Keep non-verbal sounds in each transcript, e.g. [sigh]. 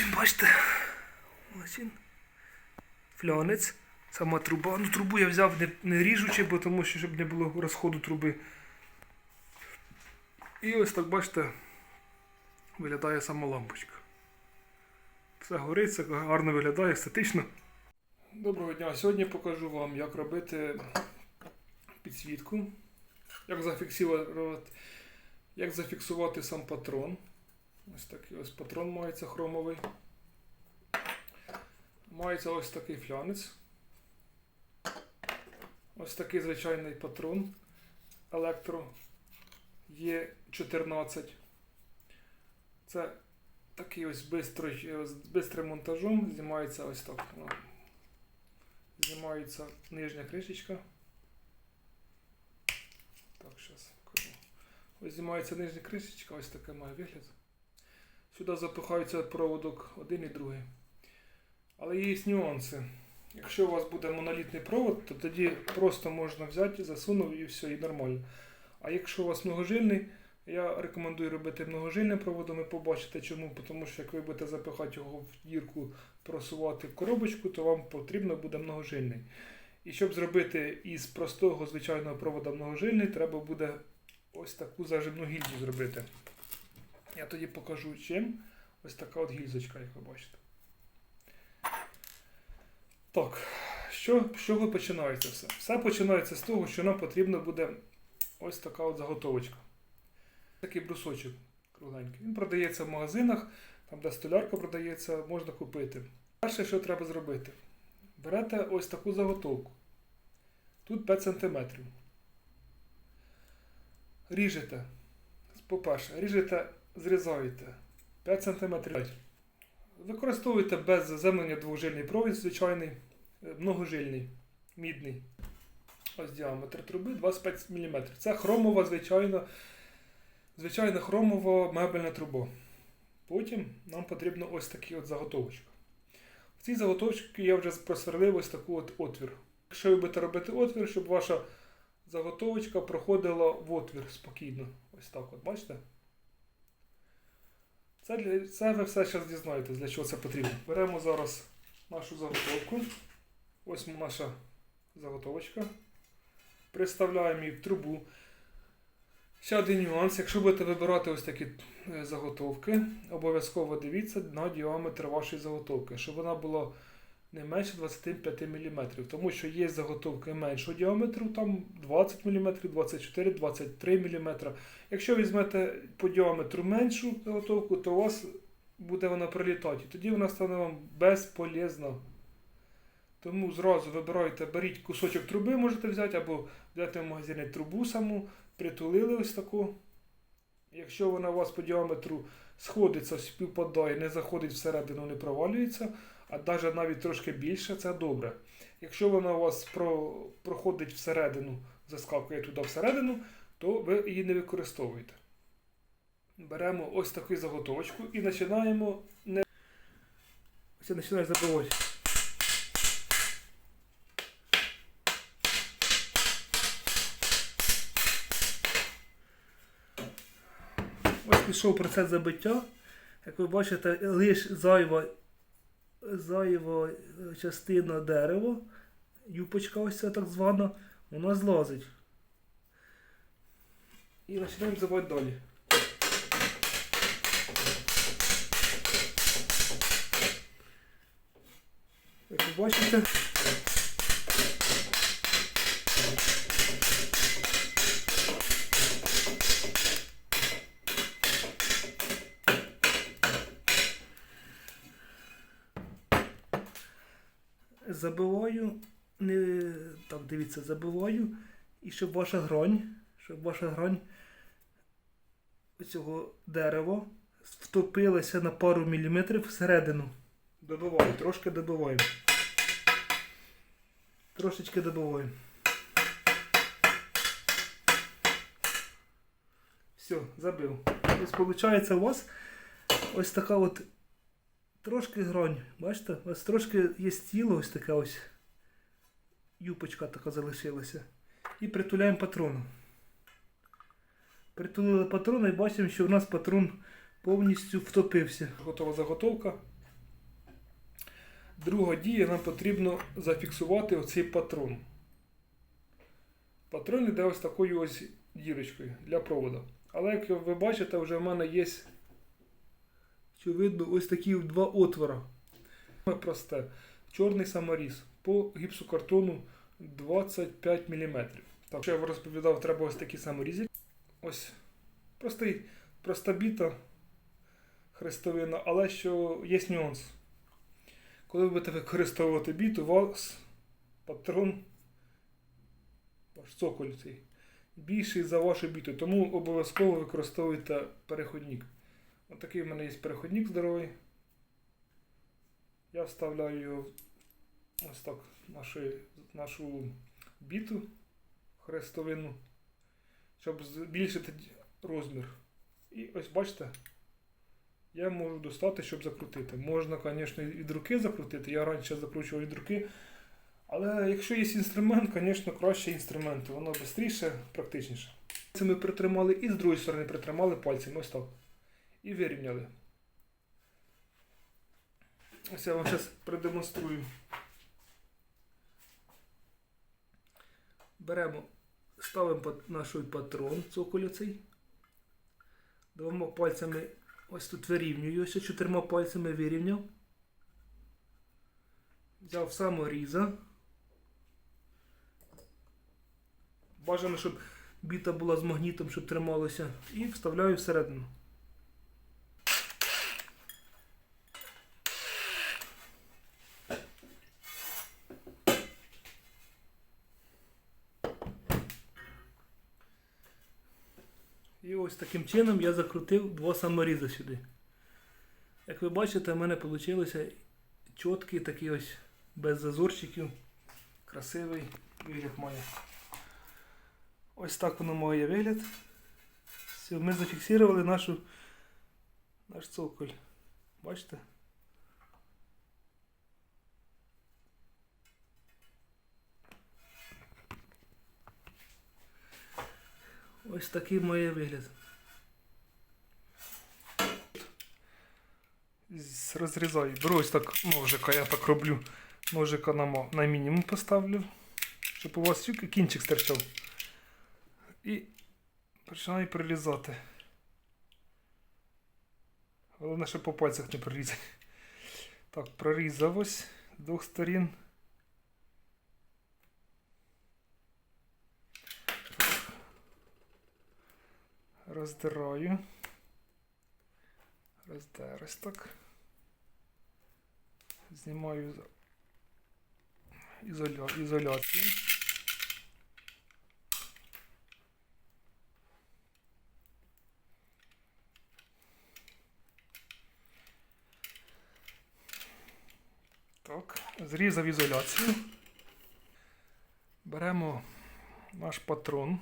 Бачите, ось. Флянець. Сама труба. Ну, трубу я взяв не, не ріжучи, бо тому що щоб не було розходу труби. І ось так, бачите, виглядає сама лампочка. Все горить, все гарно виглядає, естетично. Доброго дня! Сьогодні покажу вам, як робити підсвітку, як зафіксувати, як зафіксувати сам патрон. Ось такий ось патрон мається хромовий. Мається ось такий флянець. Ось такий звичайний патрон електро є 14. Це такий ось бистрий, з бистрим монтажом. Знімається ось так. ну, Знімається нижня кришечка. Так, зараз. Ось знімається нижня кришечка, ось таке має вигляд. Сюди запихається проводок один і другий. Але є нюанси. Якщо у вас буде монолітний провод, то тоді просто можна взяти, засунув і все, і нормально. А якщо у вас многожильний, я рекомендую робити многожильним проводом і побачите чому. Тому що як ви будете запихати його в дірку, просувати в коробочку, то вам потрібно буде многожильний. І щоб зробити із простого звичайного провода многожильний, треба буде ось таку зажимну гільзу зробити. Я тоді покажу чим. Ось така от гільзочка, як ви бачите. Так, що, з чого починається все? Все починається з того, що нам потрібно буде ось така от заготовочка. Такий брусочок кругленький. Він продається в магазинах, там, де столярка продається, можна купити. Перше, що треба зробити? Берете ось таку заготовку. Тут 5 см. Ріжете. По-перше, ріжете, зрізаєте 5 см. Використовуйте без заземлення двохжильний провід, звичайний, е, многожильний, мідний. Ось діаметр труби 25 мм. Це хромова, звичайна, звичайна хромова мебельна труба. Потім нам потрібно ось такий от заготовочка. В цій заготовці я вже просверлив ось таку от отвір. Якщо ви будете робити отвір, щоб ваша заготовочка проходила в отвір спокійно. Ось так от, бачите? Це, для, це ви все зараз дізнаєтесь, для чого це потрібно. Беремо зараз нашу заготовку. Ось наша заготовочка. Приставляємо її в трубу. Ще один нюанс. Якщо будете вибирати ось такі е, заготовки, обов'язково дивіться на діаметр вашої заготовки, щоб вона була не менше 25 мм. Тому що є заготовки меншого діаметру, там 20 мм, 24, 23 мм. Якщо візьмете по діаметру меншу заготовку, то у вас буде вона прилітати. Тоді вона стане вам безполезна. Тому зразу вибирайте, беріть кусочок труби, можете взяти, або взяти в магазині трубу саму, притулили ось таку. Якщо вона у вас по діаметру сходиться, співпадає, не заходить всередину, не провалюється, а навіть навіть трошки більше, це добре. Якщо вона у вас про, проходить всередину, заскакує туди всередину, то ви її не використовуєте. Беремо ось таку заготовочку і починаємо не. Ось я починаю забивати. Ось пішов процес забиття. Як ви бачите, лише зайва, зайва е, частина дерева, юпочка ось ця так звана, вона злазить. І починаємо забивати далі. Як ви бачите, забиваю, не, так, дивіться, забиваю, і щоб ваша гронь, щоб ваша гронь цього дерева втопилася на пару міліметрів всередину. Добиваю, трошки добиваю. Трошечки добиваю. Все, забив. Ось виходить у вас ось така от трошки гронь. Бачите? Ось трошки є тіло, ось таке ось юпочка така залишилася. І притуляємо патроном. Притулили патрон і бачимо, що у нас патрон повністю втопився. Готова заготовка. Друга дія, нам потрібно зафіксувати оцей патрон. Патрон йде ось такою ось дірочкою для проводу. Але як ви бачите, вже в мене є, що видно, ось такі два отвора. Просте. Чорний саморіз по гіпсокартону 25 мм. Так, що я вам розповідав, треба ось такі саморізи. Ось простий, проста біта хрестовина, але що є нюанс. Коли ви будете використовувати біт, у вас патрон, ваш цоколь цей, більший за вашу біту, тому обов'язково використовуйте переходник. Отакий в мене є переходник здоровий. Я вставляю його ось так нашу, нашу біту хрестовину, щоб збільшити розмір. І ось бачите, я можу достати, щоб закрутити. Можна, звісно, від руки закрутити. Я раніше закручував від руки. Але якщо є інструмент, звісно, краще інструмент. Воно швидше, практичніше. Це ми притримали і з другої сторони притримали пальцем, ось так. І вирівняли. Ось я вам зараз продемонструю. Беремо, ставимо наш патрон цоколь цей. Двома пальцями ось тут вирівнюю, ось чотирма пальцями вирівняв. Взяв саморіза. Бажано, щоб біта була з магнітом, щоб трималося. І вставляю всередину. Ось таким чином я закрутив два саморізи сюди. Як ви бачите, в мене вийшло чіткий такий ось без зазорчиків. Красивий вигляд має. Ось так воно має вигляд. Все, ми зафіксували нашу, наш цоколь. Бачите? Ось такий має вигляд. Розрізаю. Беру ось так ножика, я так роблю. Ножика на, на мінімум поставлю, щоб у вас тільки кінчик стирчав. І починаю прирізати. Головне, щоб по пальцях не прорізати. Так, прорізав ось з двох сторін. Роздираю. Роздер ось так. Знімаю ізоля... ізоляцію. Так, зрізав ізоляцію. Беремо наш патрон.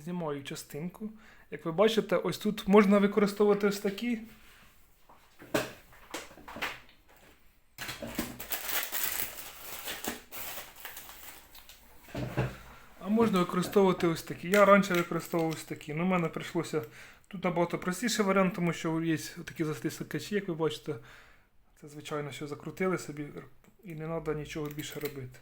Знімаю частинку. Як ви бачите, ось тут можна використовувати ось такі. А можна використовувати ось такі. Я раніше використовував ось такі. Ну, мене прийшлося. Тут набагато простіший варіант, тому що є такі затискачі, як ви бачите. Це, звичайно, що закрутили собі і не треба нічого більше робити.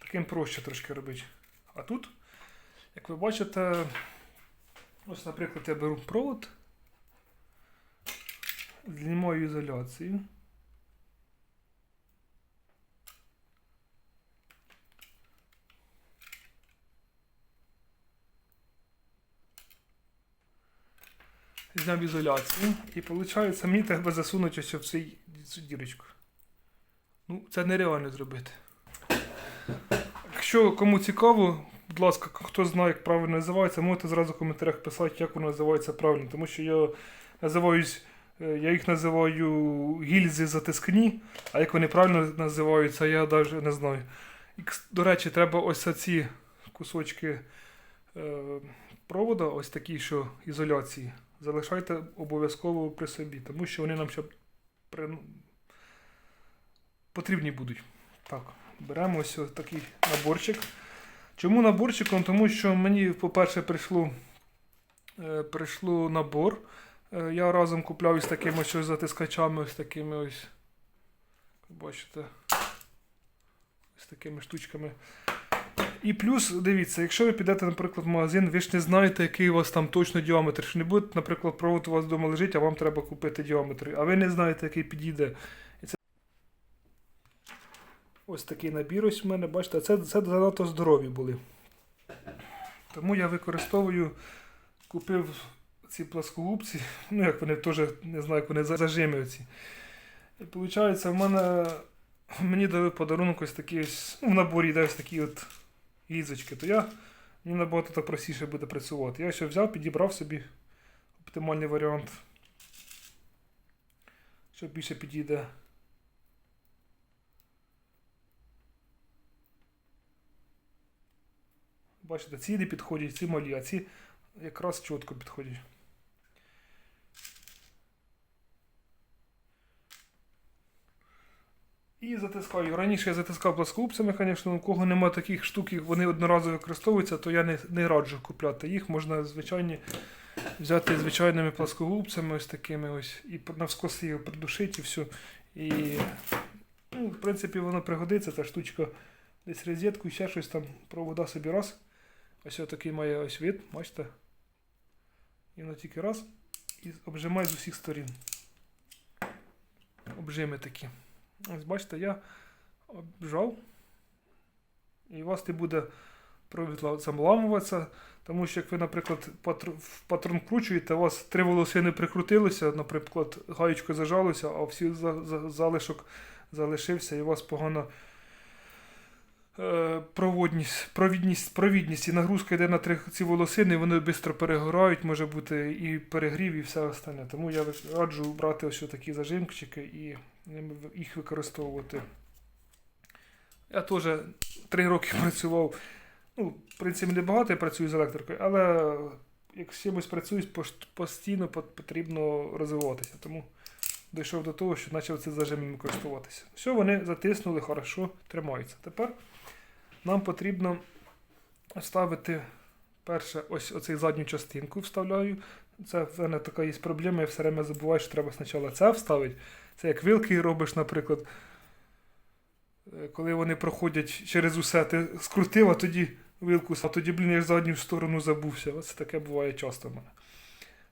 Таким проще трошки робити. А тут, як ви бачите, ось, наприклад, я беру провод, знімаю ізоляцію. Зняв ізоляцію і виходить, мені треба засунути ось в цей, цю дірочку. Ну, це нереально зробити. Якщо кому цікаво, будь ласка, хто знає, як правильно називається, можете зразу в коментарях писати, як воно називається правильно. Тому що я називаюсь, е, я їх називаю гільзи затискні, а як вони правильно називаються, я навіть не знаю. І, до речі, треба ось ці кусочки е, провода, ось такі, що ізоляції, залишайте обов'язково при собі, тому що вони нам ще при... потрібні будуть. Так, беремо ось такий наборчик. Чому наборчиком? Тому що мені, по-перше, прийшло, е, прийшло набор. Е, я разом купляв із такими ось затискачами, ось такими ось Бачите. Ось такими штучками. І плюс, дивіться, якщо ви підете, наприклад, в магазин, ви ж не знаєте, який у вас там точно діаметр. Що не буде, наприклад, провод у вас вдома лежить, а вам треба купити діаметр. А ви не знаєте, який підійде. Ось такий набір ось в мене, бачите, це, це занадто здорові були. Тому я використовую, купив ці пласкогубці, ну як вони теж не знаю, як вони за- зажими. І виходить, в мене мені дали подарунок ось такий ось, ну, в наборі ось такі от гізочки, то я мені набагато так простіше буде працювати. Я ще взяв, підібрав собі оптимальний варіант. Що більше підійде. Бачите, ці не підходять, ці малі, а ці якраз чітко підходять. І затискаю. Раніше я затискав плоскогубцями, звісно, у кого нема таких штук, вони одноразово використовуються, то я не, не раджу купляти їх. Можна звичайні взяти звичайними плоскогубцями, ось такими ось, і навскоси його придушити і все. І, ну, в принципі, воно пригодиться, та штучка десь розетку ще щось там провода собі раз. Ось такий має ось вид, бачите? І воно тільки раз. І обжимає з усіх сторін. Обжими такі. Ось бачите, я обжав. І у вас не буде провід ла- замламуватися. Тому що, як ви, наприклад, в патрон вкручуєте, у вас три волосини прикрутилися, наприклад, гаєчко зажалося, а всі за- за- залишок залишився, і у вас погано проводність, провідність, провідність і нагрузка йде на три ці волосини, вони швидко перегорають, може бути і перегрів, і все остальне. Тому я раджу брати ось такі зажимчики і їх використовувати. Я теж три роки [laughs] працював. Ну, в принципі, не багато я працюю з електрикою, але як з чимось працюю, постійно потрібно розвиватися. Тому дійшов до того, що почав це зажимами користуватися. Все, вони затиснули, хорошо, тримаються. Тепер нам потрібно вставити перше ось оцей задню частинку вставляю. Це в мене така є проблема, я все время забуваю, що треба спочатку це вставити. Це як вилки робиш, наприклад. Е, Коли вони проходять через усе, ти скрутив, а тоді вилку, а тоді, блін, я задню сторону забувся. Ось таке буває часто в мене.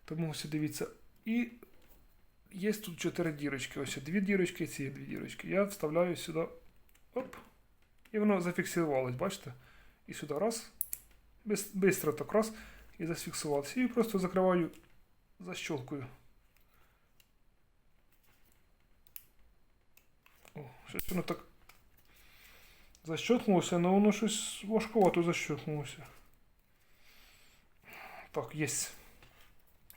Тому ось дивіться. І є тут чотири дірочки. Ось дві дірочки ці дві дірочки. Я вставляю сюди. Оп. І воно зафіксувалось, бачите? І сюди раз. Бистро так раз. І зафіксувалося. І просто закриваю защолкою. О, щось воно так защелкнулося, але воно щось важковато защелкнулося. Так, є.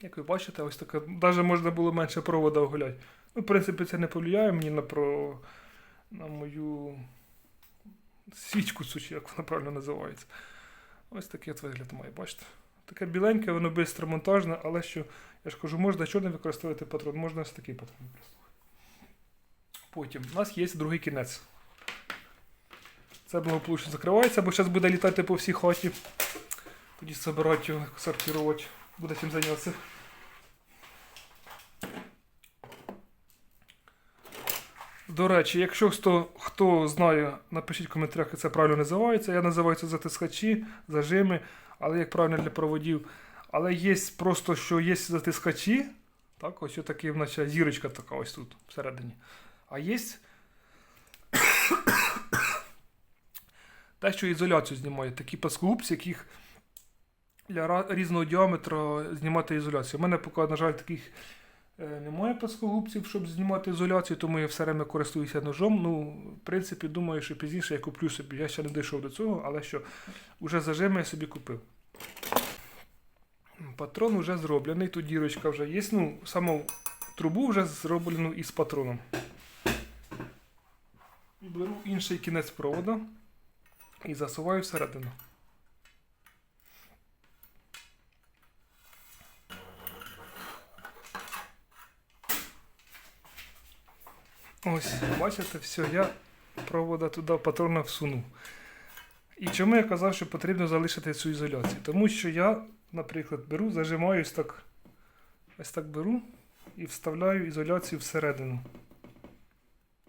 Як ви бачите, ось таке. Навіть можна було менше провода оголяти. Ну, в принципі, це не повлияє мені на про. на мою свічку, чи як вона правильно називається. Ось такий от вигляд має, бачите. Таке біленьке, воно швидко монтажне, але що, я ж кажу, можна не використовувати патрон, можна ось такий патрон використовувати. Потім у нас є другий кінець. Це благополучно закривається, бо зараз буде літати по всій хаті. Тоді збирати його, сортувати. Буде чим зайнятися. До речі, якщо хто, хто знає, напишіть в коментарях, як це правильно називається. Я називаю це затискачі, зажими, але як правильно для проводів. Але є просто, що є затискачі. Так, ось такі, наче зірочка така ось тут всередині. А є [coughs] те, що ізоляцію знімає. Такі паскупці, яких для різного діаметра знімати ізоляцію. У мене поки, на жаль, таких е, немає плоскогубців, щоб знімати ізоляцію, тому я все время користуюся ножом. Ну, в принципі, думаю, що пізніше я куплю собі. Я ще не дійшов до цього, але що вже зажими я собі купив. Патрон вже зроблений, тут дірочка вже є. Ну, саму трубу вже зроблену із патроном. Беру інший кінець провода і засуваю всередину. Ось, бачите, все, я провода туди патрона всунув. І чому я казав, що потрібно залишити цю ізоляцію? Тому що я, наприклад, беру, зажимаю ось так, ось так беру і вставляю ізоляцію всередину.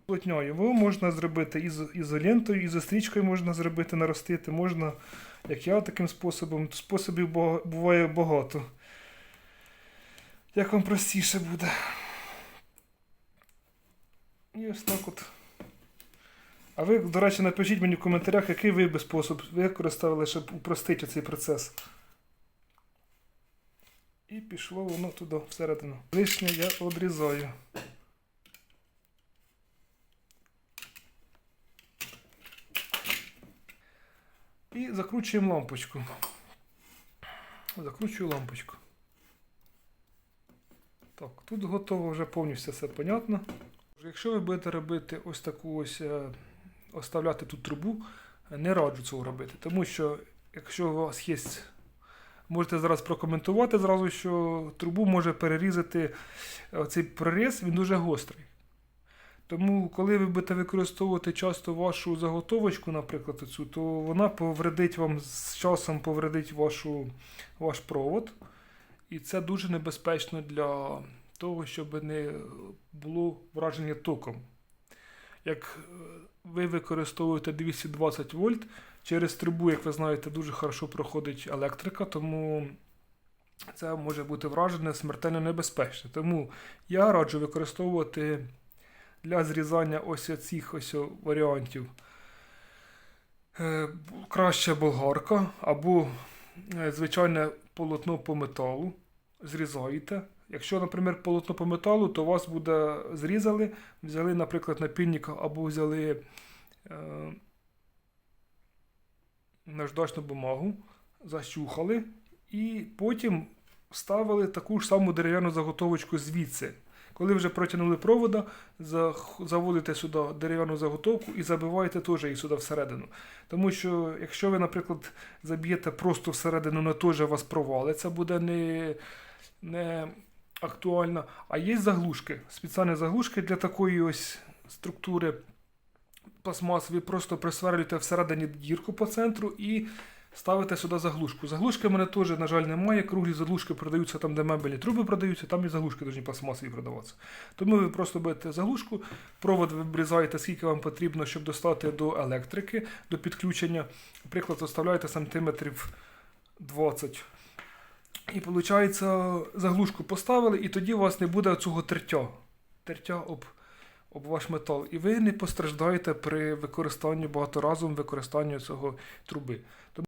Полотно його можна зробити із ізолентою, ізострічкою можна зробити, наростити, можна, як я, таким способом. Способів буває багато. Як вам простіше буде. І ось так от. А ви, до речі, напишіть мені в коментарях, який ви би спосіб використали, щоб упростити цей процес. І пішло воно туди всередину. Лишнє я одрізаю. І закручуємо лампочку. Закручую лампочку. Так, тут готово вже повністю все понятно. Якщо ви будете робити ось таку ось, е, оставляти тут трубу, не раджу цього робити. Тому що, якщо у вас є, можете зараз прокоментувати зразу, що трубу може перерізати цей проріз, він дуже гострий. Тому, коли ви будете використовувати часто вашу заготовочку, наприклад, цю, то вона повредить вам з часом повредить вашу, ваш провод. І це дуже небезпечно для того, щоб не було враження током. Як е, ви використовуєте 220 вольт, через трубу, як ви знаєте, дуже хорошо проходить електрика, тому це може бути враження смертельно небезпечне. Тому я раджу використовувати для зрізання ось цих ось варіантів е, краще болгарка або е, звичайне полотно по металу. Зрізаєте. Якщо, наприклад, полотно по металу, то вас буде зрізали, взяли, наприклад, напільник або взяли е, наждачну бумагу, защухали і потім вставили таку ж саму дерев'яну заготовочку звідси. Коли вже протягнули провода, заводите сюди дерев'яну заготовку і забиваєте теж її сюди всередину. Тому що, якщо ви, наприклад, заб'єте просто всередину, на теж вас провалиться, буде не, не актуально. А є заглушки, спеціальні заглушки для такої ось структури пластмас. Ви просто присверлюєте всередині дірку по центру і ставите сюди заглушку. Заглушки в мене теж, на жаль, немає. Круглі заглушки продаються там, де мебельні труби продаються, там і заглушки повинні пластмасові продаватися. Тому ви просто берете заглушку, провод ви обрізаєте, скільки вам потрібно, щоб достати до електрики, до підключення. Наприклад, оставляєте сантиметрів 20. І виходить, заглушку поставили, і тоді у вас не буде цього тертя. Тертя об, об ваш метал. І ви не постраждаєте при використанні багаторазовому використанні цього труби.